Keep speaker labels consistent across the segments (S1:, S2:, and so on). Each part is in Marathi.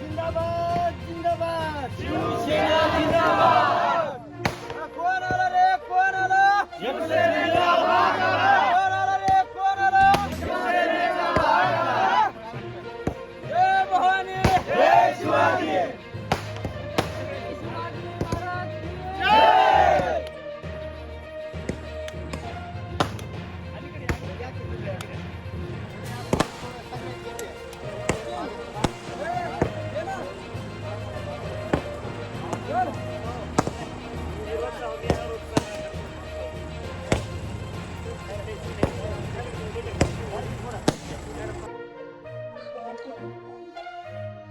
S1: जिंदाबाद जिंदाबाद. शिवसेना!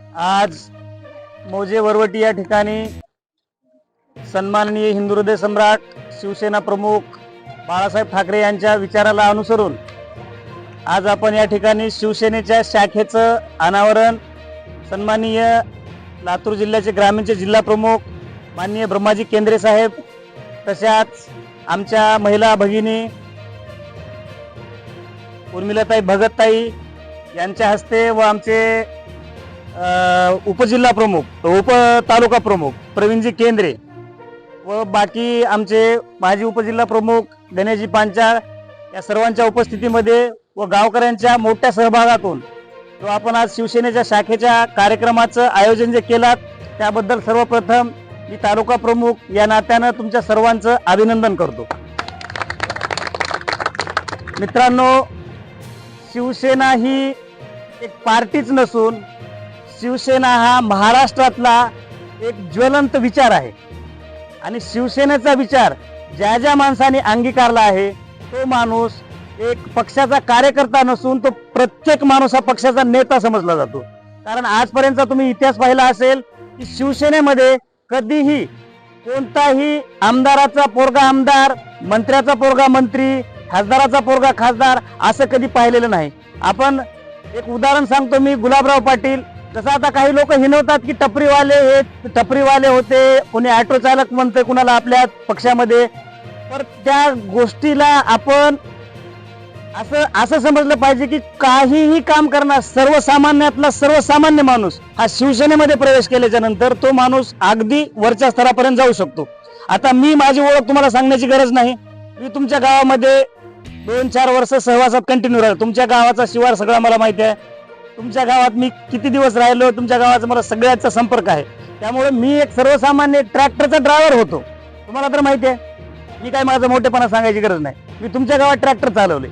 S1: आज मौजे वरवटी या ठिकाणी सन्माननीय हिंदू हृदय सम्राट शिवसेना प्रमुख बाळासाहेब ठाकरे यांच्या विचाराला अनुसरून आज आपण या ठिकाणी शिवसेनेच्या शाखेचं अनावरण सन्माननीय लातूर जिल्ह्याचे ग्रामीणचे जिल्हा प्रमुख माननीय ब्रह्माजी केंद्रे साहेब तशाच आमच्या महिला भगिनी उर्मिलाताई भगतताई यांच्या हस्ते व आमचे उपजिल्हा प्रमुख उप तालुका प्रमुख प्रवीणजी केंद्रे व बाकी आमचे माजी उपजिल्हा प्रमुख गणेशजी पांचाळ या सर्वांच्या उपस्थितीमध्ये व गावकऱ्यांच्या मोठ्या सहभागातून जो आपण आज शिवसेनेच्या शाखेच्या कार्यक्रमाचं आयोजन जे केलात त्याबद्दल सर्वप्रथम मी तालुका प्रमुख या नात्यानं तुमच्या सर्वांचं अभिनंदन करतो. मित्रांनो शिवसेना ही एक पार्टीच नसून शिवसेना हा महाराष्ट्रातला एक ज्वलंत विचार आहे. आणि शिवसेनेचा विचार ज्या ज्या माणसाने अंगीकारला आहे तो माणूस एक पक्षाचा कार्यकर्ता नसून तो प्रत्येक माणूस हा पक्षाचा नेता समजला जातो. कारण आजपर्यंत तुम्ही इतिहास पाहिला असेल की शिवसेनेमध्ये कधीही कोणताही आमदाराचा पोरगा आमदार मंत्र्याचा पोरगा मंत्री खासदाराचा पोरगा खासदार असं कधी पाहिलेलं नाही. आपण एक उदाहरण सांगतो मी गुलाबराव पाटील. जसं आता काही लोक हिनवतात की टपरीवाले हे टपरीवाले होते कोणी ऑटो चालक म्हणते कुणाला आपल्या पक्षामध्ये. तर त्या गोष्टीला आपण असं असं समजलं पाहिजे की काहीही काम करणार सर्वसामान्यातला सर्वसामान्य माणूस हा शिवसेनेमध्ये प्रवेश केल्याच्यानंतर तो माणूस अगदी वरच्या स्तरापर्यंत जाऊ शकतो. आता मी माझी ओळख तुम्हाला सांगण्याची गरज नाही. मी तुमच्या गावामध्ये दोन चार वर्ष सहवासात कंटिन्यू राहिलो. तुमच्या गावाचा शिवार सगळा मला माहिती आहे. तुमच्या गावात मी किती दिवस राहिलो तुमच्या गावाचा मला सगळ्याचा संपर्क आहे. त्यामुळे मी एक सर्वसामान्य ट्रॅक्टरचा ड्रायव्हर होतो. तुम्हाला तर माहिती आहे मी काय माझं मोठेपणा सांगायची गरज नाही. मी तुमच्या गावात ट्रॅक्टर चालवले.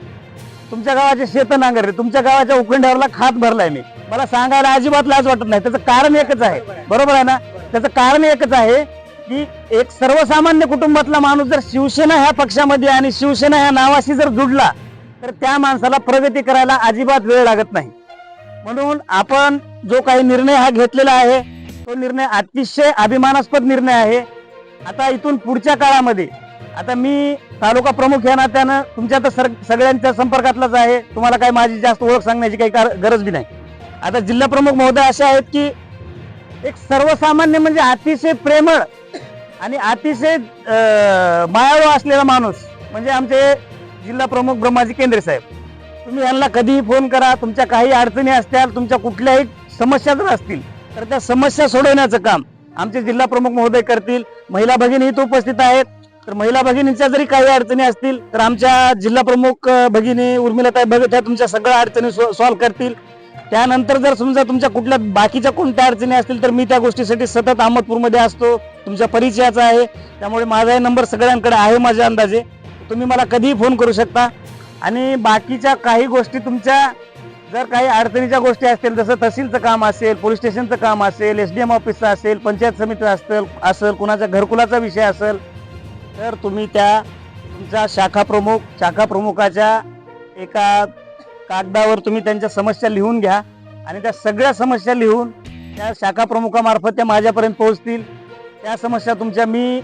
S1: तुमच्या गावाचे शेतं नांगरले तुमच्या गावाच्या उखंड्यावरला खात भरलाय मी. मला सांगायला अजिबात लाज वाटत नाही. त्याचं कारण एकच आहे. बरोबर आहे ना? त्याचं कारण एकच आहे की एक सर्वसामान्य कुटुंबातला माणूस जर शिवसेना ह्या पक्षामध्ये आणि शिवसेना ह्या नावाशी जर जुडला तर त्या माणसाला प्रगती करायला अजिबात वेळ लागत नाही. म्हणून आपण जो काही निर्णय हा घेतलेला आहे तो निर्णय अतिशय अभिमानास्पद निर्णय आहे. आता इथून पुढच्या काळामध्ये आता मी तालुका प्रमुख या नात्यानं तुमच्या तर सर सगळ्यांच्या संपर्कातलाच आहे. तुम्हाला काही माझी जास्त ओळख सांगण्याची काही गरज बी नाही. आता जिल्हा प्रमुख महोदय असे आहेत की एक सर्वसामान्य म्हणजे अतिशय प्रेमळ आणि अतिशय मायाळू असलेला माणूस म्हणजे आमचे जिल्हा प्रमुख ब्रह्माजी केंद्रे साहेब. तुम्ही यांना कधीही फोन करा तुमच्या काही अडचणी असतील तुमच्या कुठल्याही समस्या जर असतील तर त्या समस्या सोडवण्याचं काम आमचे जिल्हा प्रमुख महोदय करतील. महिला भगिनी इथं उपस्थित आहेत. तर महिला भगिनींच्या जरी काही अडचणी असतील तर आमच्या जिल्हा प्रमुख भगिनी उर्मिलाताई भगत ह्या तुमच्या सगळ्या अडचणी सॉल्व्ह करतील. त्यानंतर जर समजा तुमच्या कुठल्या बाकीच्या कोणत्या अडचणी असतील तर मी त्या गोष्टीसाठी सतत अहमदपूरमध्ये असतो. तुमच्या परिचयाचा आहे. त्यामुळे माझाही नंबर सगळ्यांकडे आहे माझ्या अंदाजे. तुम्ही मला कधीही फोन करू शकता. आणि बाकीच्या काही गोष्टी तुमच्या जर काही अडचणीच्या गोष्टी असतील जसं तहसीलचं काम असेल पोलीस स्टेशनचं काम असेल एस डी एम ऑफिसचं असेल पंचायत समिती असेल असेल कुणाच्या घरकुलाचा विषय असेल तर तुम्ही त्या तुमचा शाखा प्रमुख शाखा प्रमुखाच्या एका कागदावर तुम्ही त्यांच्या समस्या लिहून घ्या आणि त्या सगळ्या समस्या लिहून त्या शाखा प्रमुखामार्फत त्या माझ्यापर्यंत पोहोचतील. त्या समस्या तुमच्या मी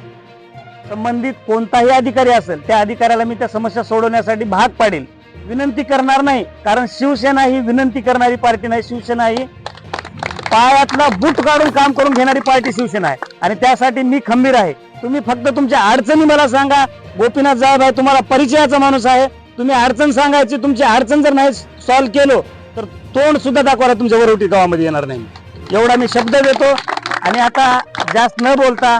S1: संबंधित कोणताही अधिकारी असेल त्या अधिकाऱ्याला मी त्या समस्या सोडवण्यासाठी भाग पाडेल. विनंती करणार नाही कारण शिवसेना ही विनंती करणारी पार्टी नाही. शिवसेना ही पायातला बूट काढून काम करून घेणारी पार्टी शिवसेना आहे. आणि त्यासाठी मी खंबीर आहे. तुम्ही फक्त तुमच्या अडचणी मला सांगा. गोपीनाथ जाधव आहे तुम्हाला परिचयाचा माणूस आहे. तुम्ही अडचण सांगायची तुमची अडचण जर नाही सॉल्व्ह केलो तर तोंड सुद्धा दाखवायला तुमच्या वरवटी गावामध्ये येणार नाही. एवढा मी शब्द देतो. आणि आता जास्त न बोलता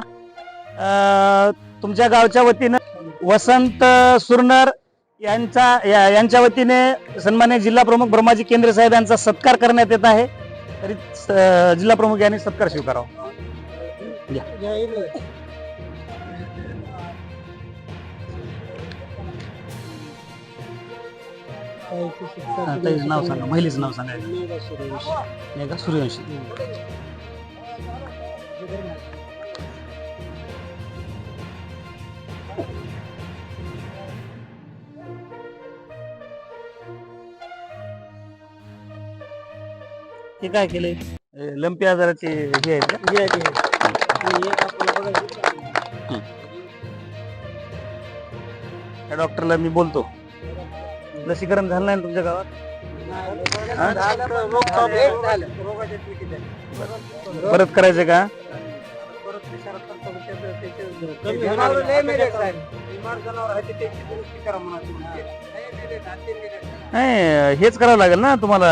S1: तुमच्या गावच्या वतीनं वसंत सुरनर यांचा या- यांच्या वतीने सन्मान्य जिल्हा प्रमुख ब्रह्माजी केंद्र साहेब यांचा सत्कार करण्यात येत आहे. तरी जिल्हा प्रमुख यांनी सत्कार स्वीकारावा. नाव सांगा. महिलेचं नाव सांगायचं मेघा सूर्यवंशी. हे काय केलंय?
S2: लंपी आजाराचे हे आहेत का? हे आहे त्या डॉक्टरला मी बोलतो. लसीकरण झालं नाही तुमच्या गावात? परत करायचं का? नाही. हेच करावं लागेल ना तुम्हाला.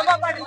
S2: समापाटी